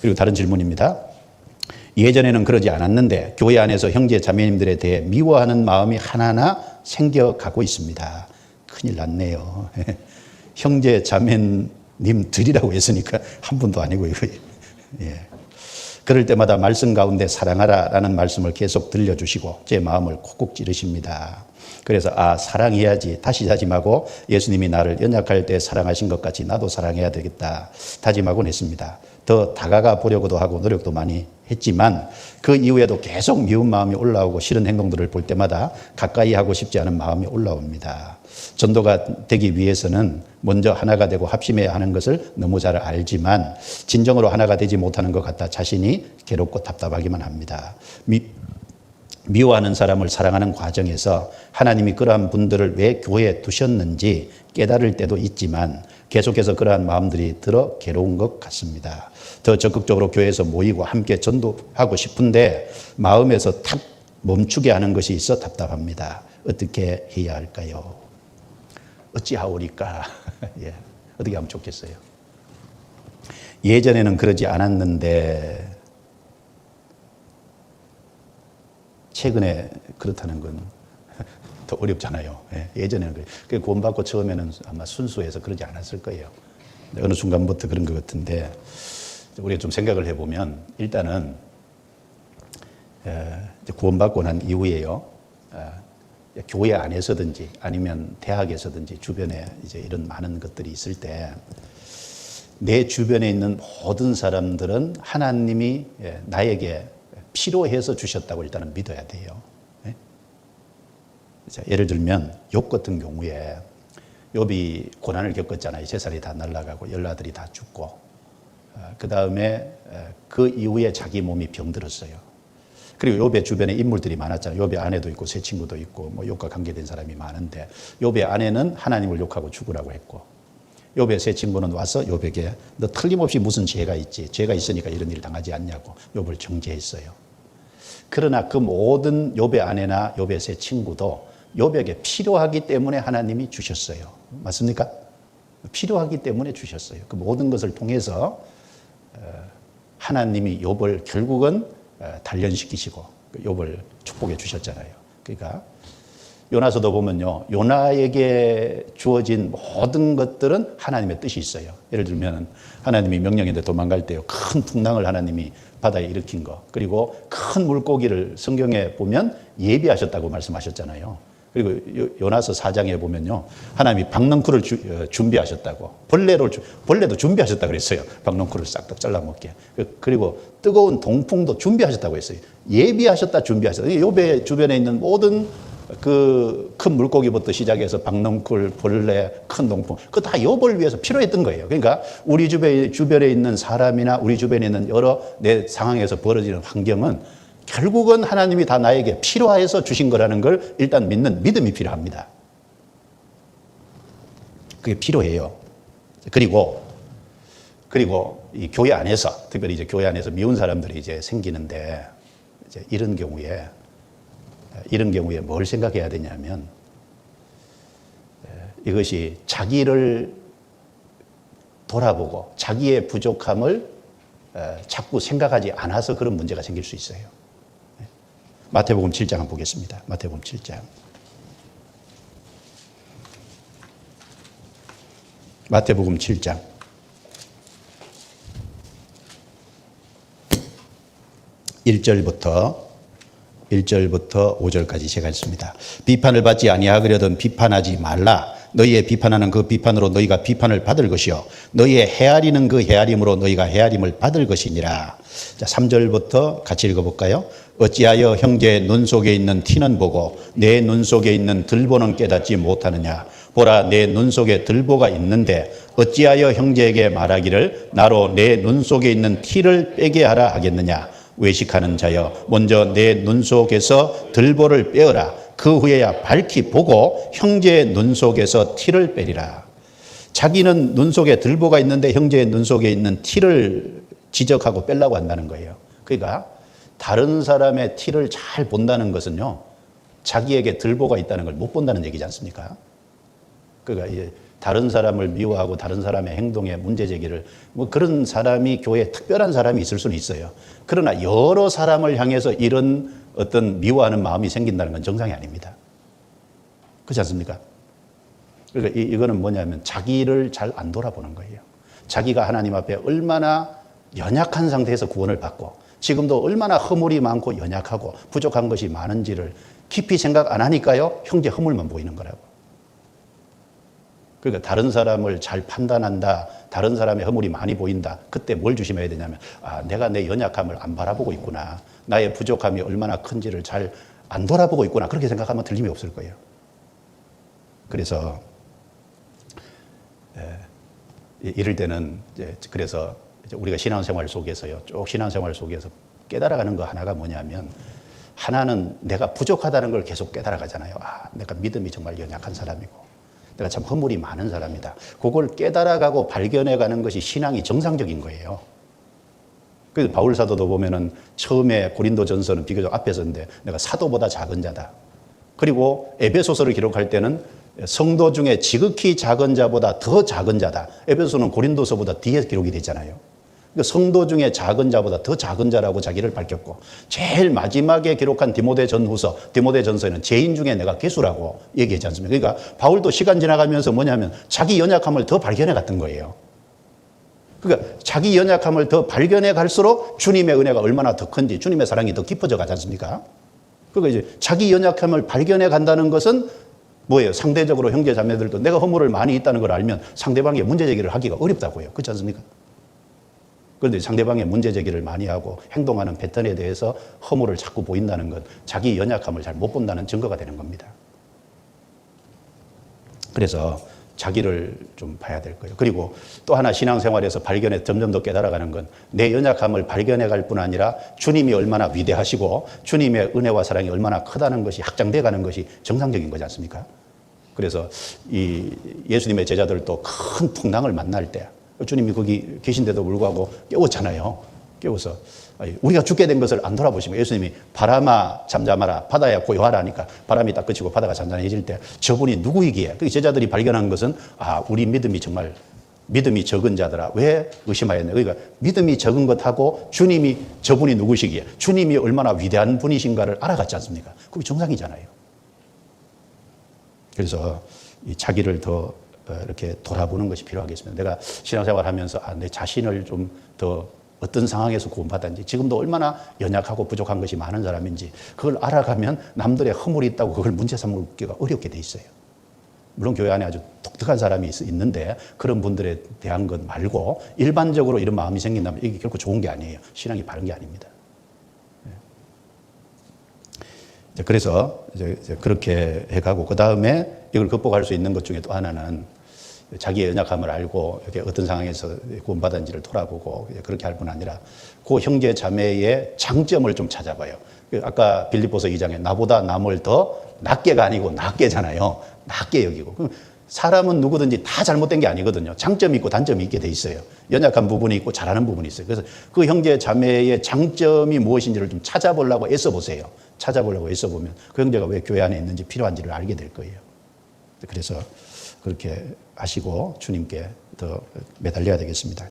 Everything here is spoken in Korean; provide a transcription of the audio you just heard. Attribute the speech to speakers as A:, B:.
A: 그리고 다른 질문입니다. 예전에는 그러지 않았는데 교회 안에서 형제 자매님들에 대해 미워하는 마음이 하나하나 생겨가고 있습니다. 큰일 났네요. 형제 자매님들이라고 했으니까 한 분도 아니고 이거. 예. 그럴 때마다 말씀 가운데 사랑하라라는 말씀을 계속 들려주시고 제 마음을 콕콕 찌르십니다. 그래서 아 사랑해야지 다시 다짐하고 예수님이 나를 연약할 때 사랑하신 것 같이 나도 사랑해야 되겠다 다짐하곤 했습니다. 더 다가가 보려고도 하고 노력도 많이 했지만 그 이후에도 계속 미운 마음이 올라오고 싫은 행동들을 볼 때마다 가까이 하고 싶지 않은 마음이 올라옵니다. 전도가 되기 위해서는 먼저 하나가 되고 합심해야 하는 것을 너무 잘 알지만 진정으로 하나가 되지 못하는 것 같아 자신이 괴롭고 답답하기만 합니다. 미, 미워하는 사람을 사랑하는 과정에서 하나님이 그러한 분들을 왜 교회에 두셨는지 깨달을 때도 있지만 계속해서 그러한 마음들이 들어 괴로운 것 같습니다. 더 적극적으로 교회에서 모이고 함께 전도하고 싶은데 마음에서 탁 멈추게 하는 것이 있어 답답합니다. 어떻게 해야 할까요? 어찌하오리까? 예, 어떻게 하면 좋겠어요? 예전에는 그러지 않았는데 최근에 그렇다는 건 더 어렵잖아요. 예, 전에는 그래. 그 구원받고 처음에는 아마 순수해서 그러지 않았을 거예요. 어느 순간부터 그런 것 같은데 우리가 좀 생각을 해보면 일단은 구원받고 난 이후에요. 교회 안에서든지 아니면 대학에서든지 주변에 이제 이런 많은 것들이 있을 때 내 주변에 있는 모든 사람들은 하나님이 예, 나에게 필요해서 주셨다고 일단은 믿어야 돼요. 네? 자, 예를 들면 욥 같은 경우에 욥이 고난을 겪었잖아요. 재산이 다 날아가고 열나들이 다 죽고 어, 그 다음에 그 이후에 자기 몸이 병들었어요. 그리고 욥의 주변에 인물들이 많았잖아요. 욥의 아내도 있고 새 친구도 있고 뭐 욥과 관계된 사람이 많은데 욥의 아내는 하나님을 욕하고 죽으라고 했고 새 친구는 와서 욥에게 너 틀림없이 무슨 죄가 있지? 죄가 있으니까 이런 일을 당하지 않냐고 욥을 정죄했어요. 그러나 그 모든 욥의 아내나 새 친구도 욥에게 필요하기 때문에 하나님이 주셨어요. 맞습니까? 필요하기 때문에 주셨어요. 그 모든 것을 통해서 어, 하나님이 욥을 결국은 어, 단련시키시고 그 욥을 축복해 주셨잖아요. 그러니까 요나서도 보면요. 요나에게 주어진 모든 것들은 하나님의 뜻이 있어요. 예를 들면 하나님이 명령인데 도망갈 때요. 큰 풍랑을 하나님이 바다에 일으킨 거. 그리고 큰 물고기를 성경에 보면 예비하셨다고 말씀하셨잖아요. 그리고 요나서 4장에 보면요. 하나님이 박넝쿨을 주, 어, 준비하셨다고. 벌레를, 벌레도 준비하셨다 그랬어요. 박넝쿨을 싹둑 잘라 먹게. 그, 그리고 뜨거운 동풍도 준비하셨다고 했어요. 예비하셨다, 준비하셨다. 요배 주변에 있는 모든 그 큰 물고기부터 시작해서 박넝쿨, 벌레, 큰 동풍, 그다 욥을 위해서 필요했던 거예요. 그러니까 우리 주변에, 주변에 있는 사람이나 우리 주변에 있는 여러 내 상황에서 벌어지는 환경은 결국은 하나님이 다 나에게 필요해서 주신 거라는 걸 일단 믿는 믿음이 필요합니다. 그게 필요해요. 그리고 그리고 이 교회 안에서 특별히 이제 교회 안에서 미운 사람들이 이제 생기는데 이제 이런 경우에 이런 경우에 뭘 생각해야 되냐면 이것이 자기를 돌아보고 자기의 부족함을 자꾸 생각하지 않아서 그런 문제가 생길 수 있어요. 마태복음 7장 한번 보겠습니다. 마태복음 7장. 마태복음 7장. 1절부터 1절부터 5절까지 제가 읽습니다. 비판을 받지 아니하거든 비판하지 말라. 너희의 비판하는 그 비판으로 너희가 비판을 받을 것이요. 너희의 헤아리는 그 헤아림으로 너희가 헤아림을 받을 것이니라. 자, 3절부터 같이 읽어볼까요? 어찌하여 형제의 눈 속에 있는 티는 보고 내 눈 속에 있는 들보는 깨닫지 못하느냐. 보라, 내 눈 속에 들보가 있는데 어찌하여 형제에게 말하기를 나로 내 눈 속에 있는 티를 빼게 하라 하겠느냐. 외식하는 자여 먼저 내 눈 속에서 들보를 빼어라. 그 후에야 밝히 보고 형제의 눈 속에서 티를 빼리라. 자기는 눈 속에 들보가 있는데 형제의 눈 속에 있는 티를 지적하고 빼려고 한다는 거예요. 그러니까 다른 사람의 티를 잘 본다는 것은요 자기에게 들보가 있다는 걸 못 본다는 얘기지 않습니까? 그러니까 다른 사람을 미워하고 다른 사람의 행동에 문제 제기를 뭐 그런 사람이 교회에 특별한 사람이 있을 수는 있어요. 그러나 여러 사람을 향해서 이런 어떤 미워하는 마음이 생긴다는 건 정상이 아닙니다. 그렇지 않습니까? 그러니까 이, 이거는 뭐냐면 자기를 잘 안 돌아보는 거예요. 자기가 하나님 앞에 얼마나 연약한 상태에서 구원을 받고 지금도 얼마나 허물이 많고 연약하고 부족한 것이 많은지를 깊이 생각 안 하니까요. 형제 허물만 보이는 거라고. 그러니까 다른 사람을 잘 판단한다. 다른 사람의 허물이 많이 보인다. 그때 뭘 조심해야 되냐면 아, 내가 내 연약함을 안 바라보고 있구나. 나의 부족함이 얼마나 큰지를 잘 안 돌아보고 있구나. 그렇게 생각하면 틀림이 없을 거예요. 그래서 예, 이럴 때는 이제 그래서 이제 우리가 신앙생활 속에서요. 쭉 신앙생활 속에서 깨달아가는 거 하나가 뭐냐면 하나는 내가 부족하다는 걸 계속 깨달아가잖아요. 아, 내가 믿음이 정말 연약한 사람이고 내가 참 허물이 많은 사람이다. 그걸 깨달아가고 발견해가는 것이 신앙이 정상적인 거예요. 그래서 바울 사도도 보면은 처음에 고린도 전서는 비교적 앞에 서는데 내가 사도보다 작은 자다. 그리고 에베소서를 기록할 때는 성도 중에 지극히 작은 자보다 더 작은 자다. 에베소는 고린도서보다 뒤에 기록이 되잖아요. 그러니까 성도 중에 작은 자보다 더 작은 자라고 자기를 밝혔고 제일 마지막에 기록한 디모데 전후서, 디모데 전서에는 죄인 중에 내가 개수라고 얘기하지 않습니까? 그러니까 바울도 시간 지나가면서 뭐냐면 자기 연약함을 더 발견해 갔던 거예요. 그러니까 자기 연약함을 더 발견해 갈수록 주님의 은혜가 얼마나 더 큰지 주님의 사랑이 더 깊어져 가지 않습니까? 그러니까 이제 자기 연약함을 발견해 간다는 것은 뭐예요? 상대적으로 형제 자매들도 내가 허물을 많이 있다는 걸 알면 상대방의 문제 제기를 하기가 어렵다고요. 그렇지 않습니까? 그런데 상대방의 문제 제기를 많이 하고 행동하는 패턴에 대해서 허물을 자꾸 보인다는 건 자기 연약함을 잘 못 본다는 증거가 되는 겁니다. 그래서 자기를 좀 봐야 될 거예요. 그리고 또 하나 신앙생활에서 발견해 점점 더 깨달아가는 건 내 연약함을 발견해 갈 뿐 아니라 주님이 얼마나 위대하시고 주님의 은혜와 사랑이 얼마나 크다는 것이 확장돼 가는 것이 정상적인 거지 않습니까? 그래서 이 예수님의 제자들도 큰 풍랑을 만날 때 주님이 거기 계신데도 불구하고 깨웠잖아요. 깨워서. 우리가 죽게 된 것을 안 돌아보시면 예수님이 바람아 잠잠하라 바다야 고요하라 하니까 바람이 딱 그치고 바다가 잔잔해질 때 저분이 누구이기에? 그 제자들이 발견한 것은 아 우리 믿음이 정말 믿음이 적은 자들아 왜 의심하였냐? 그러니까 믿음이 적은 것하고 주님이 저분이 누구시기에? 주님이 얼마나 위대한 분이신가를 알아갔지 않습니까? 그게 정상이잖아요. 그래서 이 자기를 더 어, 이렇게 돌아보는 것이 필요하겠습니다. 내가 신앙생활 하면서 아, 내 자신을 좀 더 어떤 상황에서 구원받았는지 지금도 얼마나 연약하고 부족한 것이 많은 사람인지 그걸 알아가면 남들의 허물이 있다고 그걸 문제 삼기가 어렵게 돼 있어요. 물론 교회 안에 아주 독특한 사람이 있- 있는데 그런 분들에 대한 것 말고 일반적으로 이런 마음이 생긴다면 이게 결코 좋은 게 아니에요. 신앙이 바른 게 아닙니다. 이제 그래서 이제 그렇게 해가고 그 다음에 이걸 극복할 수 있는 것 중에 또 하나는 자기의 연약함을 알고 이렇게 어떤 상황에서 구원받은지를 돌아보고 그렇게 할 뿐 아니라 그 형제 자매의 장점을 좀 찾아봐요. 그 아까 빌립보서 2장에 나보다 남을 더 낮게가 아니고 낮게잖아요. 낮게 여기고. 사람은 누구든지 다 잘못된 게 아니거든요. 장점이 있고 단점이 있게 돼 있어요. 연약한 부분이 있고 잘하는 부분이 있어요. 그래서 그 형제 자매의 장점이 무엇인지를 좀 찾아보려고 애써 보세요. 찾아보려고 애써 보면 그 형제가 왜 교회 안에 있는지 필요한지를 알게 될 거예요. 그래서 그렇게 하시고 주님께 더 매달려야 되겠습니다.